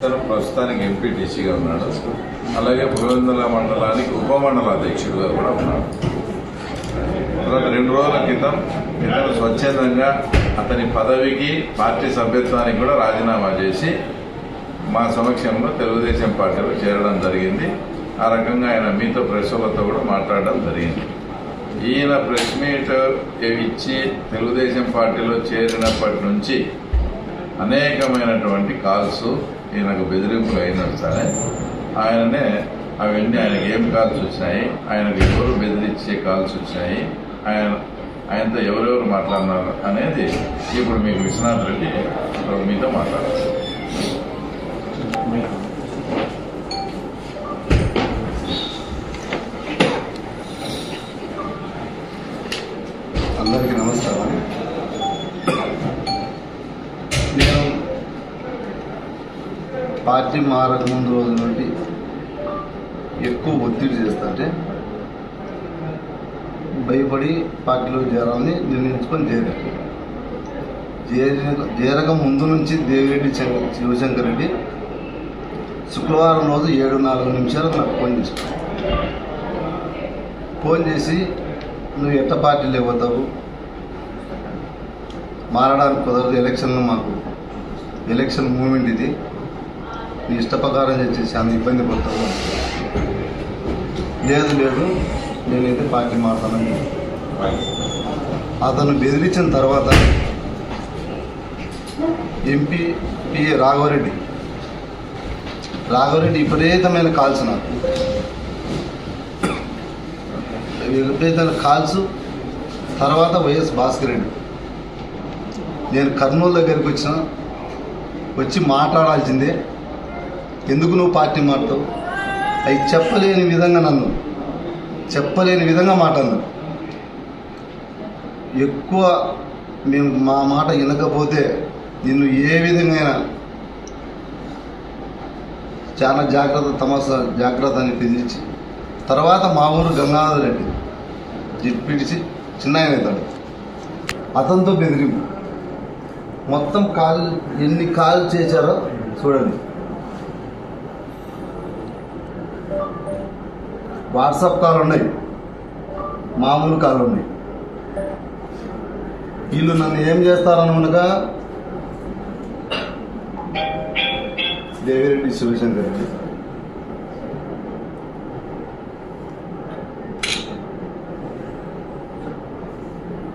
అతను ప్రస్తుతానికి ఎంపీటీసీగా ఉన్నాడు అలాగే పులివెందుల మండలానికి ఉప మండల అధ్యక్షుడిగా కూడా ఉన్నాడు తర్వాత రెండు రోజుల క్రితం ఇతను స్వచ్ఛందంగా అతని పదవికి పార్టీ సభ్యత్వానికి కూడా రాజీనామా చేసి మా సమక్షంలో తెలుగుదేశం పార్టీలో చేరడం జరిగింది. ఆ రకంగా ఆయన మీతో ప్రెస్ కూడా మాట్లాడడం జరిగింది. ఈయన ప్రెస్ మీట్ ఇచ్చి తెలుగుదేశం పార్టీలో చేరినప్పటి నుంచి అనేకమైనటువంటి కాల్స్ ఈయనకు బెదిరింపులు అయినా సరే. ఆయననే అవన్నీ ఆయనకి ఏం కాల్స్ వచ్చినాయి? ఆయనకు ఎవరు బెదిరించే కాల్స్ వచ్చినాయి? ఆయన ఆయనతో ఎవరెవరు మాట్లాడినారు అనేది ఇప్పుడు మీకు విశ్వనాథ్ రెడ్డి మీతో మాట్లాడారు అందరికీ నమస్కారం నేను పార్టీ మారక ముందు రోజు నుండి ఎక్కువ ఒత్తిడి చేస్తుంటే భయపడి పార్టీలో చేరాలని నిర్ణయించుకొని చేరాను చేరిన చేరక ముందు నుంచి దేవిరెడ్డి శివశంకర్ రెడ్డి శుక్రవారం రోజు ఏడు నాలుగు నిమిషాలు నాకు ఫోన్ చేశాడు ఫోన్ చేసి నువ్వు ఎట్ట పార్టీలు పోతావు మారడానికి కుదరదు ఎలక్షన్లో మాకు ఎలక్షన్ మూమెంట్ ఇది. నీ ఇష్టప్రకారం చేసేసి అంత ఇబ్బంది పడతావు. లేదు లేదు. నేనైతే పార్టీ మారుతానని అతను బెదిరించిన తర్వాత ఎంపీ పిఏ రాఘవరెడ్డి రాఘవరెడ్డి విపరీతమైన కాల్స్ నాకు. విపరీతమైన కాల్స్. తర్వాత వైఎస్ భాస్కర్ రెడ్డి. నేను కర్నూలు దగ్గరికి వచ్చిన వచ్చి మాట్లాడాల్సిందే. ఎందుకు నువ్వు పార్టీ మారుతావు? అవి చెప్పలేని విధంగా నన్ను చెప్పలేని విధంగా మాట్లాడినారు ఎక్కువ మేము మా మాట వినకపోతే నిన్ను ఏ విధంగా చాలా జాగ్రత్త తమాసా జాగ్రత్త అని పిలిచి తర్వాత మా ఊరు గంగాధర్ రెడ్డి జిప్పిడిచి చిన్న ఆయన అవుతాడు. అతనితో బెదిరింపు. మొత్తం కాల్ ఎన్ని కాల్ చేశారో చూడండి. వాట్సాప్ కాల్ ఉన్నాయి మామూలు కాల్ ఉన్నాయి వీళ్ళు నన్ను ఏం చేస్తారనుకునగా దేవిరెడ్డి శివశంకర్ రెడ్డి.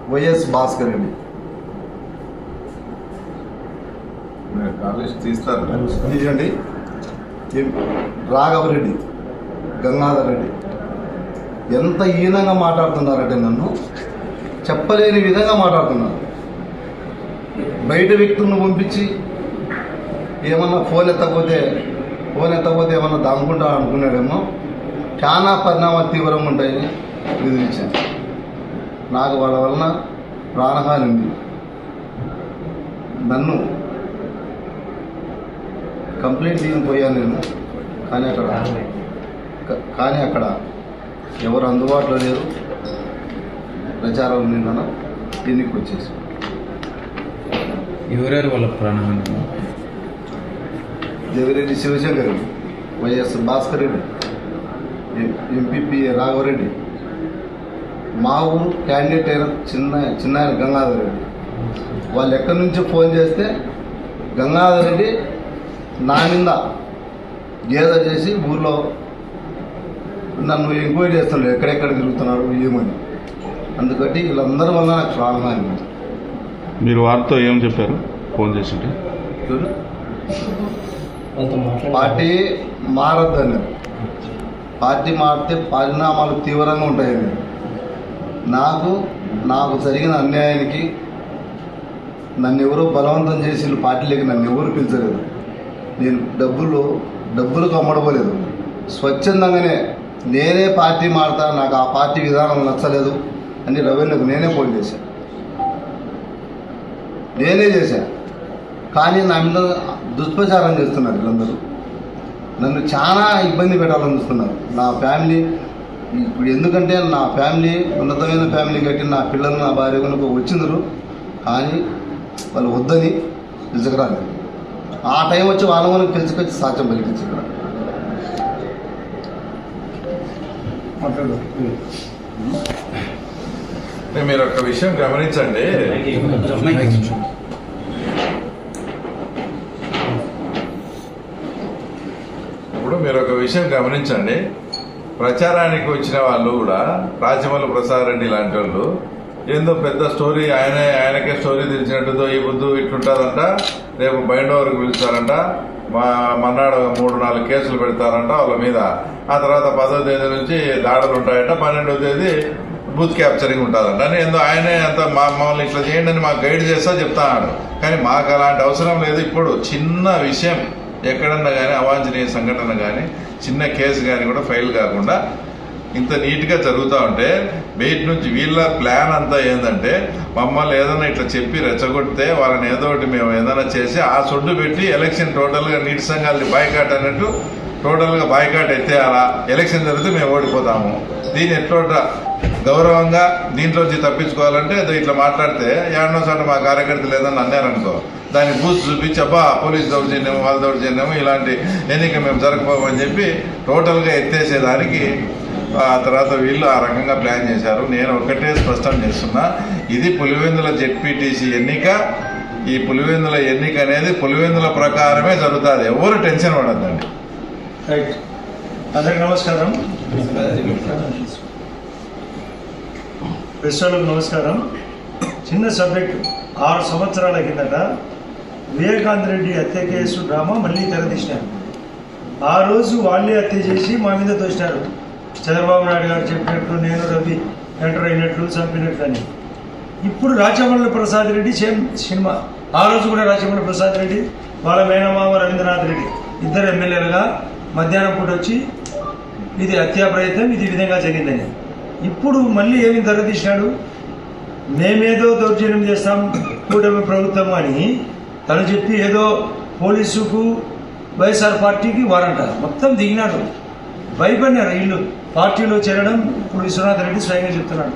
వైఎస్ భాస్కర్ రెడ్డి. తీస్తారు? ఎం- రాఘవరెడ్డి గంగాధర్ రెడ్డి. ఎంత హీనంగా మాట్లాడుతున్నారంటే నన్ను చెప్పలేని విధంగా మాట్లాడుతున్నారు. బయట వ్యక్తులను పంపించి ఏమన్నా ఫోన్ ఎత్తకపోతే ఫోన్ ఎత్తకపోతే ఏమన్నా దాముకుంటా అనుకున్నాడేమో చాలా పరిణామాలు తీవ్రంగా ఉంటాయని బెదిరించాను నాకు వాళ్ళ వలన ప్రాణహాని ఉంది. నన్ను కంప్లైంట్ చేయని పోయాను నేను. కానీ అక్కడ కానీ అక్కడ ఎవరు అందుబాటులో లేరు. ప్రచారం నిన్న దీనికి వచ్చేసి. ఎవరెవరు వాళ్ళ ప్రాణహాని దేవిరెడ్డి శివశంకర్ వైఎస్ భాస్కర్ రెడ్డి ఎంపీపీ రాఘవరెడ్డి మా ఊరు క్యాండిడేట్ అయిన చిన్న చిన్న గంగాధర్ రెడ్డి. వాళ్ళు ఎక్కడి నుంచో ఫోన్ చేస్తే గంగాధర్ రెడ్డి నా మీద గేద చేసి ఊర్లో నన్ను ఎంక్వైరీ చేస్తున్నారు ఎక్కడెక్కడ తిరుగుతున్నారు ఏమని. అందుకట్టి వీళ్ళందరి వల్ల నాకు ప్రాణహాని. మీరు వారితో ఏం చెప్పారు? ఫోన్ చేసింటే. చూడు పార్టీ మారద్దని. పార్టీ మారితే పరిణామాలు తీవ్రంగా ఉంటాయని. నాకు నాకు జరిగిన అన్యాయానికి నన్ను ఎవరో బలవంతం చేసి వీళ్ళు పార్టీలోకి నన్ను ఎవరు పిలిచలేదు. నేను డబ్బులు డబ్బులకు అమ్మడపోలేదు స్వచ్ఛందంగానే నేనే పార్టీ మారుతా నాకు ఆ పార్టీ విధానం నచ్చలేదు అని రవీంద్రకు నేనే ఫోన్ చేశాను నేనే చేశాను కానీ నా మీద దుష్ప్రచారం చేస్తున్నారు వీళ్ళందరూ. నన్ను చాలా ఇబ్బంది పెట్టాలని చూస్తున్నారు నా ఫ్యామిలీ ఇప్పుడు ఎందుకంటే నా ఫ్యామిలీ ఉన్నతమైన ఫ్యామిలీ కట్టి నా పిల్లలు నా భార్య కనుక వచ్చిందరు కానీ వాళ్ళు వద్దని పిలుచుకురాలేదు. ఆ టైం వచ్చి వాళ్ళ వాళ్ళకి పిలుచుకొచ్చి సాక్ష్యం పలికించి మీరు ఒక విషయం గమనించండి. ఇప్పుడు మీరు ఒక విషయం గమనించండి. ప్రచారానికి వచ్చిన వాళ్ళు కూడా రాజమౌళి ప్రసాద్ రెడ్డి లాంటి వాళ్ళు ఏందో పెద్ద స్టోరీ ఆయనే ఆయనకే స్టోరీ తెలిసినట్టుదో ఈ బుద్ధు ఇట్లుంటుందంట రేపు బైండ్ వరకు పిలుస్తారంట. మన్నాడు మూడు నాలుగు కేసులు పెడతారంట వాళ్ళ మీద. ఆ తర్వాత పదో తేదీ నుంచి దాడులు ఉంటాయంట. పన్నెండో తేదీ బూత్ క్యాప్చరింగ్ ఉంటుందంట. అని ఎందుకు ఆయనే అంత మా మమ్మల్ని ఇట్లా చేయండి అని మాకు గైడ్ చేస్తా చెప్తాడు. కానీ మాకు అలాంటి అవసరం లేదు ఇప్పుడు. చిన్న విషయం ఎక్కడన్నా కానీ అవాంఛనీయ సంఘటన కానీ చిన్న కేసు కానీ కూడా ఫైల్ కాకుండా ఇంత నీట్గా జరుగుతూ ఉంటే బయట నుంచి వీళ్ళ ప్లాన్ అంతా ఏంటంటే మమ్మల్ని ఏదైనా ఇట్లా చెప్పి రెచ్చగొడితే వాళ్ళని ఏదో ఒకటి మేము ఏదైనా చేసి ఆ సొడ్డు పెట్టి ఎలక్షన్ టోటల్గా నీటి సంఘాలని బాయ్కాట్ అన్నట్టు టోటల్గా బాయ్కాట్ ఎత్తేయాలా ఎలక్షన్ జరిగితే మేము ఓడిపోతాము. దీన్ని ఎట్లా గౌరవంగా దీంట్లోంచి తప్పించుకోవాలంటే ఇట్లా మాట్లాడితే ఏడనో సార్ మా కార్యకర్తలు ఏదన్నా అన్నారనుకో దాన్ని బూజ్ చూపించి అబ్బా పోలీస్ దౌర్జన్యం వాళ్ళ దౌర్జన్యం ఇలాంటి ఎన్నిక మేము జరగబోమని చెప్పి టోటల్గా ఎత్తేసేదానికి ఆ తర్వాత వీళ్ళు ఆ రకంగా ప్లాన్ చేశారు. నేను ఒకటే స్పష్టం చేస్తున్నా. ఇది పులివెందుల జెడ్పీటీసీ ఎన్నిక. ఈ పులివెందుల ఎన్నిక అనేది పులివెందుల ప్రకారమే జరుగుతుంది. ఎవరు టెన్షన్ పడద్దండి. అందరికి నమస్కారం. ప్రశ్నలకు నమస్కారం. చిన్న సబ్జెక్ట్. ఆరు సంవత్సరాల కిందట వివేకాంత్ రెడ్డి హత్య కేసు డ్రామా మళ్ళీ తెరదీసినారు ఆ రోజు వాళ్ళే హత్య చేసి మా మీద తోసినారు. చంద్రబాబు నాయుడు గారు చెప్పినట్లు నేను రవి ఎంటర్ అయినట్లు చంపినట్లు అని ఇప్పుడు రాచమల్లి ప్రసాద్ రెడ్డి సేమ్ సినిమా. ఆ రోజు కూడా రాచమల్లి ప్రసాద్ రెడ్డి వాళ్ళ మేనమామ రవీంద్రనాథ్ రెడ్డి ఇద్దరు ఎమ్మెల్యేలుగా మధ్యాహ్నం పూట వచ్చి ఇది హత్యా ప్రయత్నం ఇది విధంగా జరిగిందని. ఇప్పుడు మళ్ళీ ఏమి తెరదీసినాడు మేమేదో దౌర్జన్యం చేస్తాం కూటమి ప్రభుత్వం అని తను చెప్పి ఏదో పోలీసుకు వైఎస్ఆర్ పార్టీకి వారంట. మొత్తం దిగినాడు. భయపడినారు ఇల్లు. పార్టీలో చేరడం ఇప్పుడు విశ్వనాథ్ రెడ్డి స్వయంగా చెప్తున్నాడు.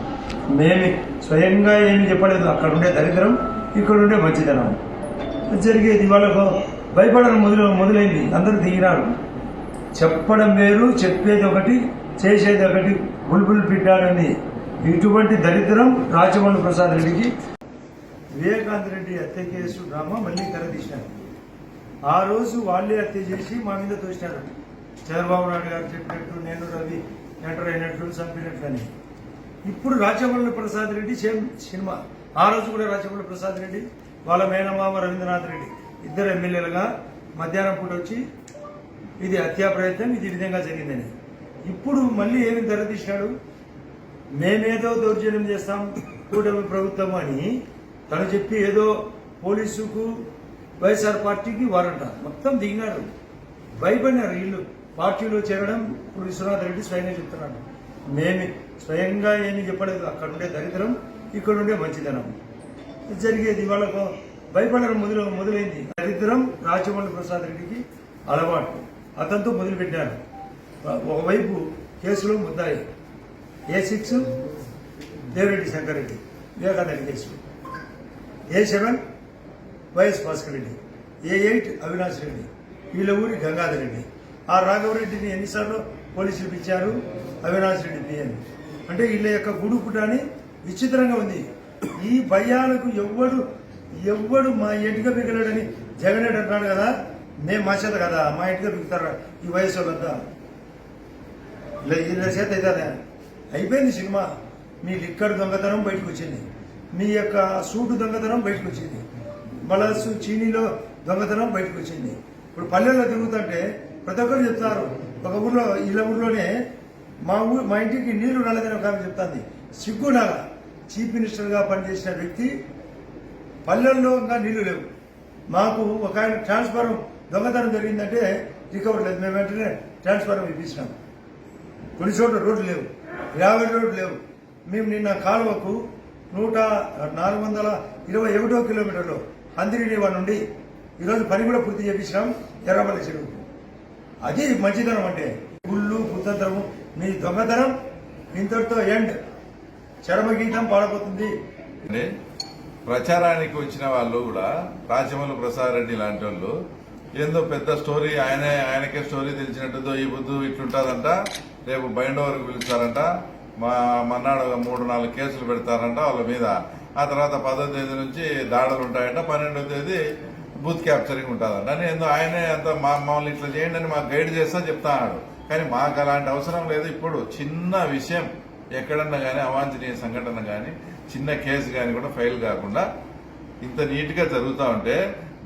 మేమే స్వయంగా ఏమి చెప్పలేదు. అక్కడ ఉండే దరిద్రం ఇక్కడ ఉండే మంచిదనం జరిగేది. వాళ్ళకు భయపడడం మొదలు మొదలైంది. అందరూ దిగినారు. చెప్పడం వేరు చెప్పేది ఒకటి చేసేది ఒకటి బుల్బుల్ పిట్టాడని. ఇటువంటి దరిద్రం రాజమౌళి ప్రసాద్ రెడ్డికి. వివేకాంత్ రెడ్డి హత్య కేసు డ్రామా మళ్ళీ తెరదీశారు ఆ రోజు వాళ్ళే హత్య చేసి మా మీద తోసినారు. చంద్రబాబు నాయుడు గారు చెప్పినట్టు నేను రవి ఎంటర్ అయినట్లు చంపినట్లు అని. ఇప్పుడు రాజమౌళి ప్రసాద్ రెడ్డి సేమ్ సినిమా. ఆ రోజు కూడా రాజమౌళి ప్రసాద్ రెడ్డి వాళ్ళ మేనమామ రవీంద్రనాథ్ రెడ్డి ఇద్దరు ఎమ్మెల్యేలుగా మధ్యాహ్నం పూట వచ్చి ఇది హత్యా ప్రయత్నం ఇది ఈ విధంగా జరిగిందని. ఇప్పుడు మళ్ళీ ఏమి తెరదీసినాడు మేమేదో దౌర్జన్యం చేస్తాం కూటమి ప్రభుత్వం అని తను చెప్పి ఏదో పోలీసుకు వైఎస్ఆర్ పార్టీకి వారంట. మొత్తం దిగినారు. భయపడినారు వీళ్ళు. పార్టీలో చేరడం ఇప్పుడు విశ్వనాథ్ రెడ్డి స్వయంగా చెప్తున్నాడు. నేను స్వయంగా ఏమి చెప్పలేదు. అక్కడ ఉండే దరిద్రం ఇక్కడ ఉండే మంచిదనం జరిగేది వాళ్ళకు భయపడడం మొదలు మొదలైంది. దరిద్రం రాజమౌళి ప్రసాద్ రెడ్డికి అలవాటు. అతనితో మొదలుపెట్టారు. ఒకవైపు కేసులో ముద్దాయి. A six? Devireddy Sankarreddy Vivekananda case. A seven? YS Bhaskar Reddy. A eight? Avinash Reddy. వీళ్ళ ఊరి గంగాధర్ రెడ్డి. ఆ రాఘవరెడ్డిని ఎన్నిసార్లు పోలీసులు పిలిచారు? అవినాష్ రెడ్డి పిఎన్ అంటే వీళ్ళ యొక్క గుడు పుటాని విచిత్రంగా ఉంది. ఈ భయాలకు ఎవ్వడు ఎవ్వడు మా ఇంటిగా బిగలడని జగన్ అంటున్నాడు కదా? మేము మా చేత కదా మా ఇంటిగా బిగుతారా ఈ వయసు వాళ్ళంతా ఇలా వీళ్ళ చేత అవుతుందా అయిపోయింది సినిమా. మీ లిక్కర్ దొంగతనం బయటకు వచ్చింది. మీ యొక్క సూటు దొంగతనం బయటకు వచ్చింది. మలసు చీనీలో దొంగతనం బయటకు వచ్చింది. ఇప్పుడు పల్లెల్లో తిరుగుతుంటే ప్రతి ఒక్కరు చెప్తారు. ఒక ఊర్లో ఇళ్ళ ఊర్లోనే మా ఊరు మా ఇంటికి నీళ్ళు రాలేదని ఒక ఆమె చెప్తాంది. సిగ్గునాగా చీఫ్ మినిస్టర్గా పనిచేసిన వ్యక్తి పల్లెల్లో ఇంకా నీళ్ళు లేవు. మాకు ఒక ఆయన ట్రాన్స్ఫారం దొంగతనం జరిగిందంటే రికవర్ లేదు. మేము వెంటనే ట్రాన్స్ఫారం ఇప్పించినాం. కొన్ని చోట్ల రోడ్లు లేవు. గ్రావెల్ రోడ్లు లేవు. మేము నిన్న కాలువకు నూట నాలుగు వందల ఇరవై ఒకటో కిలోమీటర్లు అందిరినివా నుండి ఈరోజు పని కూడా పూర్తి చేపించినాం. ఎర్రమల్లి చెరువుకు. అది మంచితనం అంటే గుళ్ళు కుతంత్రము మీ దొంగతనం ఇంతటితో ఎండ్. చరమగీతం పాడబోతుంది. ప్రచారానికి వచ్చిన వాళ్ళు కూడా రాజమౌళి ప్రసాద్ రెడ్డి లాంటి వాళ్ళు ఏందో పెద్ద స్టోరీ ఆయనే ఆయనకే స్టోరీ తెలిసినట్టుతో ఈ బుద్ధు ఇట్లుంటుందంట రేపు బయట వరకు పిలుస్తారంట మా మన్నాడు మూడు నాలుగు కేసులు పెడతారంట వాళ్ళ మీద. ఆ తర్వాత పదో తేదీ నుంచి దాడులు ఉంటాయంట పన్నెండో తేదీ బూత్ క్యాప్చరింగ్ ఉంటుందంట. అని ఏందో ఆయనే అంత మా మమ్మల్ని ఇట్లా చేయండి అని మాకు గైడ్ చేస్తా చెప్తాడు కానీ మాకు అలాంటి అవసరం లేదు ఇప్పుడు. చిన్న విషయం ఎక్కడన్నా కానీ అవాంఛనీయ సంఘటన కానీ చిన్న కేసు కానీ కూడా ఫైల్ కాకుండా ఇంత నీట్గా జరుగుతూ జరుగుతా ఉంటే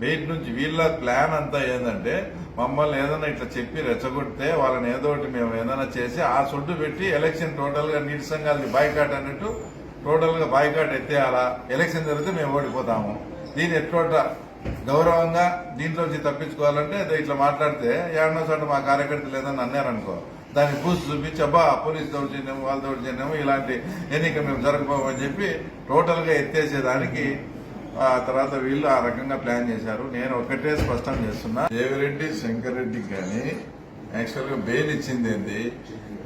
బయట నుంచి వీళ్ళ ప్లాన్ అంతా ఏంటంటే మమ్మల్ని ఏదైనా ఇట్లా చెప్పి రెచ్చగొడితే వాళ్ళని ఏదో ఒకటి మేము ఏదైనా చేసి ఆ సొడ్డు పెట్టి ఎలక్షన్ టోటల్గా నీరసంగా బాయ్కాట్ అన్నట్టు టోటల్గా బాయ్కాట్ ఎత్తేయాలా? ఎలక్షన్ జరిగితే మేము ఓడిపోతాము. దీని ఎట్లా గౌరవంగా దీంట్లో నుంచి తప్పించుకోవాలంటే ఇట్లా మాట్లాడితే ఏడనో చోట మా కార్యకర్తలు ఏదన్నా అన్నారనుకో దాన్ని పూసి చూపించి అబ్బా పోలీస్ దౌర్జన్యము వాళ్ళ దౌర్జన్యము ఇలాంటి ఎన్నిక మేము జరగబోమని చెప్పి టోటల్గా ఎత్తేసేదానికి ఆ తర్వాత వీళ్ళు ఆ రకంగా ప్లాన్ చేశారు. నేను ఒకటే స్పష్టం చేస్తున్నా. దేవిరెడ్డి శంకర్ కానీ యాక్చువల్గా బెయిల్ ఇచ్చింది ఏంది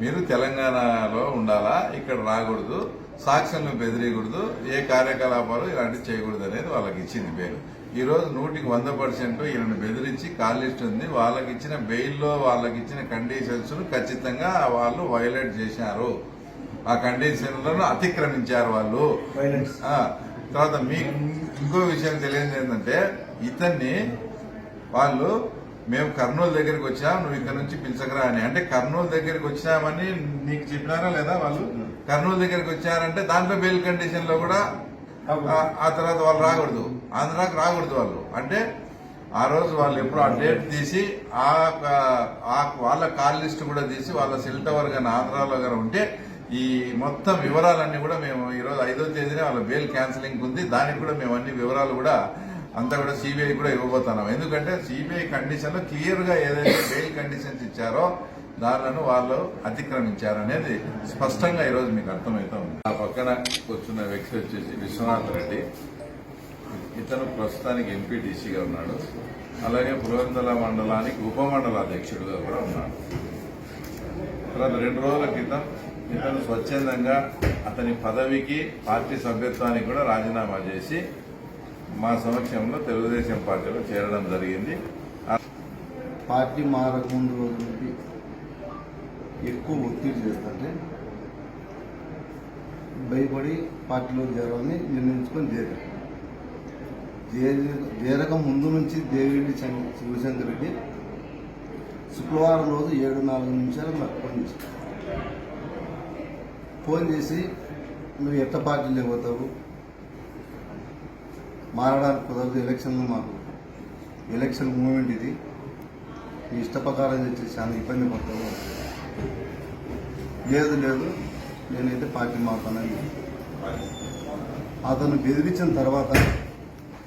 మీరు తెలంగాణలో ఉండాలా? ఇక్కడ రాకూడదు. సాక్ష్యంలు బెదిరియకూడదు. ఏ కార్యకలాపాలు ఇలాంటివి చేయకూడదు అనేది వాళ్ళకి ఇచ్చింది బెయిల్. ఈ రోజు నూటికి వంద పర్సెంట్ ఈయనను బెదిరించి కాల్ లిస్ట్ ఉంది వాళ్ళకి ఇచ్చిన బెయిల్లో వాళ్ళకి ఇచ్చిన కండిషన్స్ ఖచ్చితంగా వాళ్ళు వైలేట్ చేశారు. ఆ కండిషన్లను అతిక్రమించారు వాళ్ళు. తర్వాత మీకు ఇంకో విషయం తెలియదు ఏంటంటే ఇతన్ని వాళ్ళు మేము కర్నూలు దగ్గరికి వచ్చాం నువ్వు ఇక్కడ నుంచి పిలిచకరా అని. అంటే కర్నూలు దగ్గరికి వచ్చామని నీకు చెప్పినారా లేదా వాళ్ళు? కర్నూలు దగ్గరికి వచ్చారంటే దాంట్లో బెయిల్ కండిషన్లో కూడా ఆ తర్వాత వాళ్ళు రాకూడదు. ఆంధ్రాకి రాకూడదు వాళ్ళు. అంటే ఆ రోజు వాళ్ళు ఎప్పుడు ఆ డేట్ తీసి ఆ ఆ వాళ్ళ కాల్ లిస్ట్ కూడా తీసి వాళ్ళ సెల్ టవర్ కానీ ఆంధ్రాలో కానీ ఉంటే ఈ మొత్తం వివరాలన్నీ కూడా మేము ఈరోజు ఐదో తేదీనే వాళ్ళ బెయిల్ క్యాన్సిలింగ్ ఉంది. దానికి కూడా మేము అన్ని వివరాలు కూడా అంతా కూడా సిబిఐ కూడా ఇవ్వబోతున్నాం. ఎందుకంటే సిబిఐ కండిషన్లో క్లియర్గా ఏదైతే బెయిల్ కండిషన్స్ ఇచ్చారో దానిలను వాళ్ళు అతిక్రమించారు అనేది స్పష్టంగా ఈరోజు మీకు అర్థమవుతా ఉంది. ఆ పక్కన కూర్చున్న వ్యక్తి వచ్చేసి విశ్వనాథ్ రెడ్డి. ఇతను ప్రస్తుతానికి ఎంపీటీసీగా ఉన్నాడు. అలాగే పురోహిందల మండలానికి ఉప అధ్యక్షుడిగా కూడా ఉన్నాడు. తర్వాత రెండు రోజుల క్రితం ఇతను స్వచ్ఛందంగా అతని పదవికి పార్టీ సభ్యత్వానికి కూడా రాజీనామా చేసి మా సమక్షంలో తెలుగుదేశం పార్టీలో చేరడం జరిగింది. పార్టీ మారకముందు రోజు నుండి ఎక్కువ ఒత్తిడి చేస్తుంటే భయపడి పార్టీలో చేరాలని నిర్ణయించుకొని చేరారు. చేర- చేరక ముందు నుంచి దేవిరెడ్డి శివశంకర్ రెడ్డి శుక్రవారం రోజు ఏడు నాలుగు నిమిషాలు నాకు ఫోన్ చేశారు ఫోన్ చేసి నువ్వు ఎట్ట పార్టీలు పోతావు? మారడానికి కుదరదు ఎలక్షన్లు మాకు. ఎలక్షన్ మూమెంట్ ఇది. నీ ఇష్ట ప్రకారం చేసి చాలా ఇబ్బంది పడతావు. లేదు లేదు నేనైతే పార్టీ మారుతానని. అతను బెదిరించిన తర్వాత